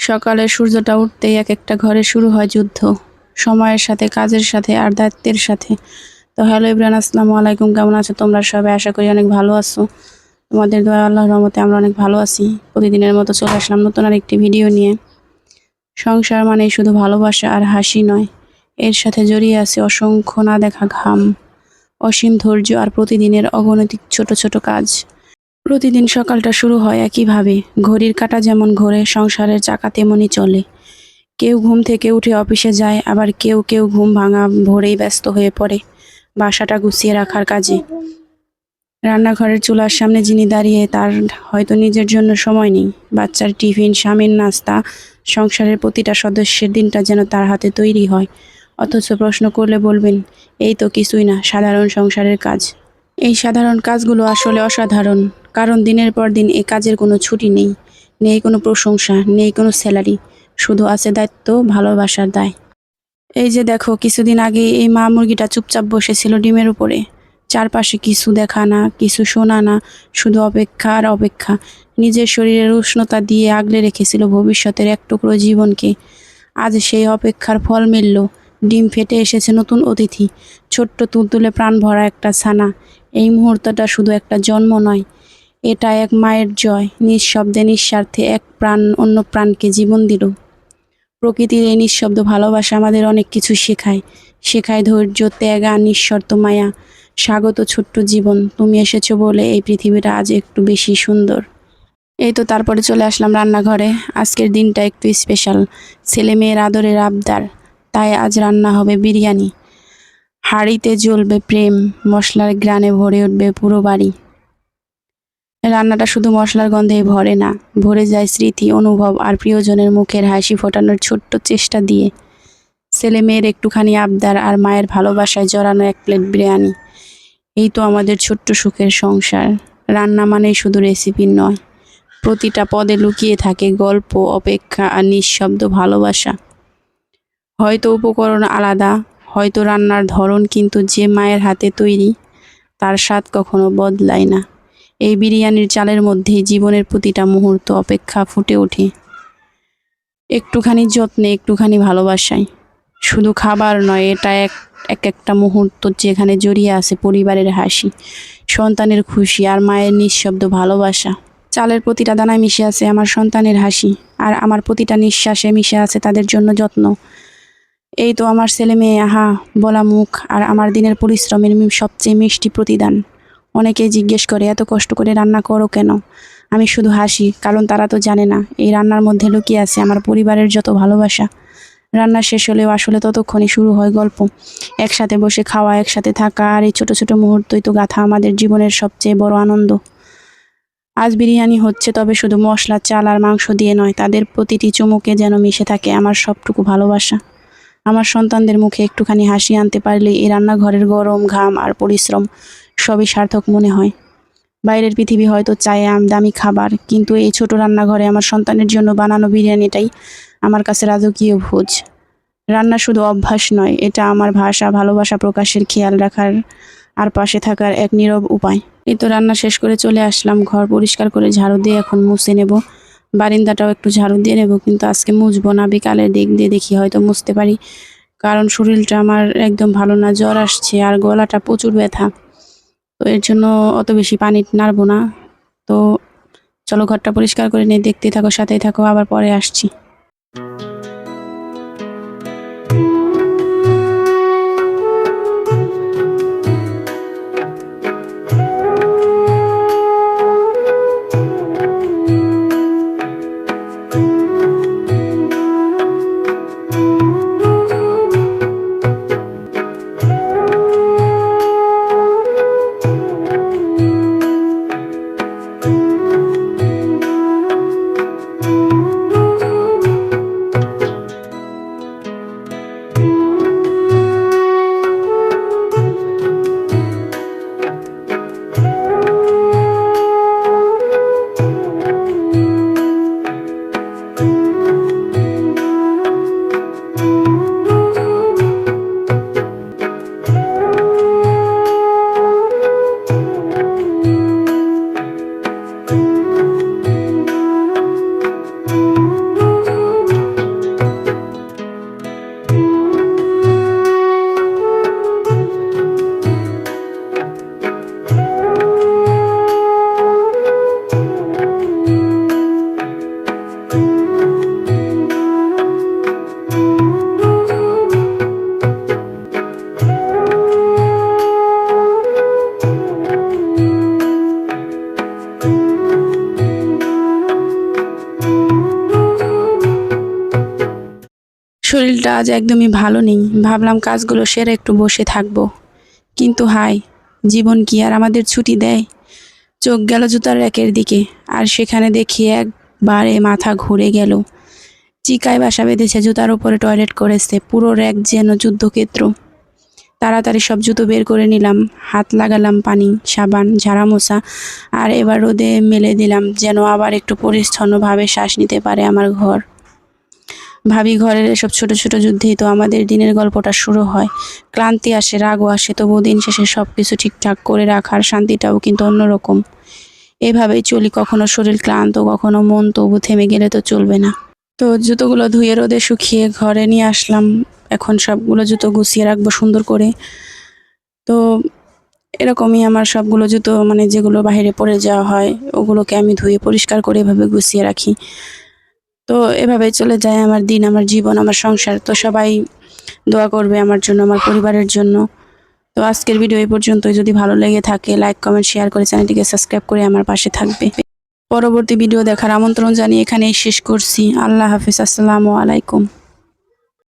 সকালে সূর্যটা উঠতেই এক একটা ঘরে শুরু হয় যুদ্ধ। সময়ের সাথে, কাজের সাথে আর দায়িত্বের সাথে। তো হ্যালো ইব্রান, আসসালামু আলাইকুম। কেমন আছো তোমরা সবাই? আশা করি অনেক ভালো আছো। তোমাদের দয়া আল্লাহ রহমতে আমরা অনেক ভালো আছি। প্রতিদিনের মতো চলে আসলাম নতুন আর একটি ভিডিও নিয়ে। সংসার মানে শুধু ভালোবাসা আর হাসি নয়, এর সাথে জড়িয়ে আছে অসংখ্য না দেখা ঘাম, অসীম ধৈর্য আর প্রতিদিনের অগণতিক ছোট ছোট কাজ। প্রতিদিন সকালটা শুরু হয় একইভাবে। ঘড়ির কাঁটা যেমন ঘোরে, সংসারের চাকা তেমনই চলে। কেউ ঘুম থেকে উঠে অফিসে যায়, আবার কেউ কেউ ঘুম ভাঙা ভোরেই ব্যস্ত হয়ে পড়ে বাসাটা গুছিয়ে রাখার কাজে। রান্নাঘরের চুলার সামনে যিনি দাঁড়িয়ে, তার হয়তো নিজের জন্য সময় নেই। বাচ্চার টিফিন, স্বামীর নাস্তা, সংসারের প্রতিটা সদস্যের দিনটা যেন তার হাতে তৈরি হয়। অথচ প্রশ্ন করলে বলবেন, এই তো কিছুই না, সাধারণ সংসারের কাজ। এই সাধারণ কাজগুলো আসলে অসাধারণ। কারণ দিনের পর দিন এই কাজের কোনো ছুটি নেই নেই কোনো প্রশংসা, নেই কোনো স্যালারি, শুধু আছে দায়িত্ব, ভালোবাসার দায়। এই যে দেখো, কিছুদিন আগে এই মা মুরগিটা চুপচাপ বসেছিল ডিমের উপরে। চারপাশে কিছু দেখা না, কিছু শোনা না, শুধু অপেক্ষা আর অপেক্ষা। নিজের শরীরের উষ্ণতা দিয়ে আগলে রেখেছিল ভবিষ্যতের এক টুকরো জীবনকে। আজ সেই অপেক্ষার ফল মিলল। ডিম ফেটে এসেছে নতুন অতিথি। ছোট্ট তুলতুলে প্রাণ ভরা একটা ছানা। এই মুহূর্তটা শুধু একটা জন্ম নয় এটা এক মায়ের জয়, নিঃশব্দে নিঃস্বার্থে এক প্রাণ অন্য প্রাণকে জীবন দিল। প্রকৃতির এই নিঃশব্দ ভালোবাসা আমাদের অনেক কিছু শেখায়। শেখায় ধৈর্য, ত্যাগ আর নিঃশর্ত মায়া। স্বাগত ছোট্ট জীবন, তুমি এসেছ বলে এই পৃথিবীটা আজ একটু বেশি সুন্দর। এই তো তারপরে চলে আসলাম রান্নাঘরে। আজকের দিনটা একটু স্পেশাল ছেলে মেয়ের আদরের আবদার। তাই আজ রান্না হবে বিরিয়ানি। হাঁড়িতে জ্বলবে প্রেম, মশলার গ্রানে ভরে উঠবে পুরো বাড়ি। রান্নাটা শুধু মশলার গন্ধেই ভরে না, ভরে যায় স্মৃতি, অনুভব আর প্রিয়জনের মুখের হাসি ফোটানোর ছোট্ট চেষ্টা দিয়ে। ছেলে মেয়ের একটুখানি আবদার আর মায়ের ভালোবাসায় জড়ানো এক প্লেট বিরিয়ানি। এই তো আমাদের ছোট্ট সুখের সংসার। রান্না মানেই শুধু রেসিপি নয়, প্রতিটা পদে লুকিয়ে থাকে গল্প, অপেক্ষা আর নিঃশব্দ ভালোবাসা। হয়তো উপকরণ আলাদা, হয়তো রান্নার ধরন কিন্তু যে মায়ের হাতে তৈরি, তার স্বাদ কখনো বদলায় না। এই বিরিয়ানির চালের মধ্যে জীবনের প্রতিটা মুহূর্ত অপেক্ষা ফুটে ওঠে। একটুখানি যত্নে, একটুখানি ভালোবাসায়। শুধু খাবার নয়, এটা এক এক একটা মুহূর্ত যেখানে জড়িয়ে আছে পরিবারের হাসি, সন্তানের খুশি আর মায়ের নিঃশব্দ ভালোবাসা। চালের প্রতিটা দানায় মিশে আছে আমার সন্তানের হাসি আর আমার প্রতিটা নিঃশ্বাসে মিশে আছে তাদের জন্য যত্ন। এই তো আমার ছেলে মেয়ে আহা, বলা মুখ আর আমার দিনের পরিশ্রমের সবচেয়ে মিষ্টি প্রতিদান। অনেকেই জিজ্ঞেস করে, এত কষ্ট করে রান্না করো কেন? আমি শুধু হাসি, কারণ তারা তো জানে না, এই রান্নার মধ্যে লুকিয়ে আছে আমার পরিবারের যত ভালোবাসা। রান্না শেষ হলেও আসলে ততক্ষণই শুরু হয় গল্প। একসাথে বসে খাওয়া, একসাথে থাকা, আর এই ছোটো ছোটো মুহূর্তই তো গাথা আমাদের জীবনের সবচেয়ে বড় আনন্দ। আজ বিরিয়ানি হচ্ছে তবে শুধু মশলা, চাল আর মাংস দিয়ে নয়, তাদের প্রতিটি চুমুকে যেন মিশে থাকে আমার সবটুকু ভালোবাসা। আমার সন্তানদের মুখে একটুখানি হাসি আনতে পারলে এই রান্নাঘরের গরম, ঘাম আর পরিশ্রম সবই সার্থক মনে হয়। বাইরের পৃথিবী হয়তো চায় আম, দামি খাবার, কিন্তু এই ছোট রান্নাঘরে আমার সন্তানের জন্য বানানো বিরিয়ানিটাই আমার কাছে রাজকীয় ভোজ। রান্না শুধু অভ্যাস নয়, এটা আমার ভাষা, ভালোবাসা প্রকাশের খেয়াল রাখার আর পাশে থাকার এক নীরব উপায়। এই তো রান্না শেষ করে চলে আসলাম, ঘর পরিষ্কার করে ঝাড়ু দিয়ে এখন মুছে নেব। বারিন্দাটাও একটু ঝাড়ু দিয়ে নেব, কিন্তু আজকে মুছবো না বিকালের দিক দিয়ে দেখি, হয়তো মুছতে পারি। কারণ শরীরটা আমার একদম ভালো না, জ্বর আসছে আর গলাটা প্রচুর ব্যথা। তো এর জন্য অত বেশি পানি নাড়বো না। তো চলো ঘরটা পরিষ্কার করে নিয়ে দেখতে থাকো, সাথেই থাকো, আবার পরে আসছি। শরীরটা আজ একদমই ভালো নেই। ভাবলাম কাজগুলো সেরে একটু বসে থাকব। কিন্তু হাই জীবন কি আর আমাদের ছুটি দেয়? চোখ গেল জুতার র্যাকের দিকে, আর সেখানে দেখি একবারে মাথা ঘুরে গেল। চিকায় বাসা বেঁধেছে জুতার উপরে টয়লেট করেছে, পুরো র্যাক যেন যুদ্ধক্ষেত্র। তাড়াতাড়ি সব জুতো বের করে নিলাম, হাত লাগালাম পানি, সাবান ঝাড়া মোছা আর এবার রোদে মেলে দিলাম, যেন আবার একটু পরিচ্ছন্নভাবে শ্বাস নিতে পারে আমার ঘর। ভাবি ঘরের এসব ছোট ছোট যুদ্ধেই তো আমাদের দিনের গল্পটা শুরু হয়। ক্লান্তি আসে, রাগও আসে তবু দিন শেষে সব কিছু ঠিকঠাক করে রাখার শান্তিটাও কিন্তু অন্যরকম। এভাবেই চলি, কখনো শরীর ক্লান্ত, কখনো মন, তবু থেমে গেলে তো চলবে না। তো জুতোগুলো ধুয়ে রোদে শুকিয়ে ঘরে নিয়ে আসলাম। এখন সবগুলো জুতো গুছিয়ে রাখব সুন্দর করে। তো এরকমই আমার সবগুলো জুতো মানে যেগুলো বাইরে পরে যাওয়া হয়, ওগুলোকে আমি ধুয়ে পরিষ্কার করে এভাবে গুছিয়ে রাখি। তো এভাবে চলে যায় আমার দিন, আমার জীবন, আমার সংসার। তো সবাই দোয়া করবে আমার জন্য, আমার পরিবারের জন্য। তো আজকের ভিডিও এই পর্যন্তই। যদি ভালো লেগে থাকে লাইক কমেন্ট শেয়ার করে চ্যানেলটিকে সাবস্ক্রাইব করে আমার পাশে থাকবে। পরবর্তী ভিডিও দেখার আমন্ত্রণ জানিয়ে এখানেই শেষ করছি। আল্লাহ হাফিজ। আসসালামু আলাইকুম।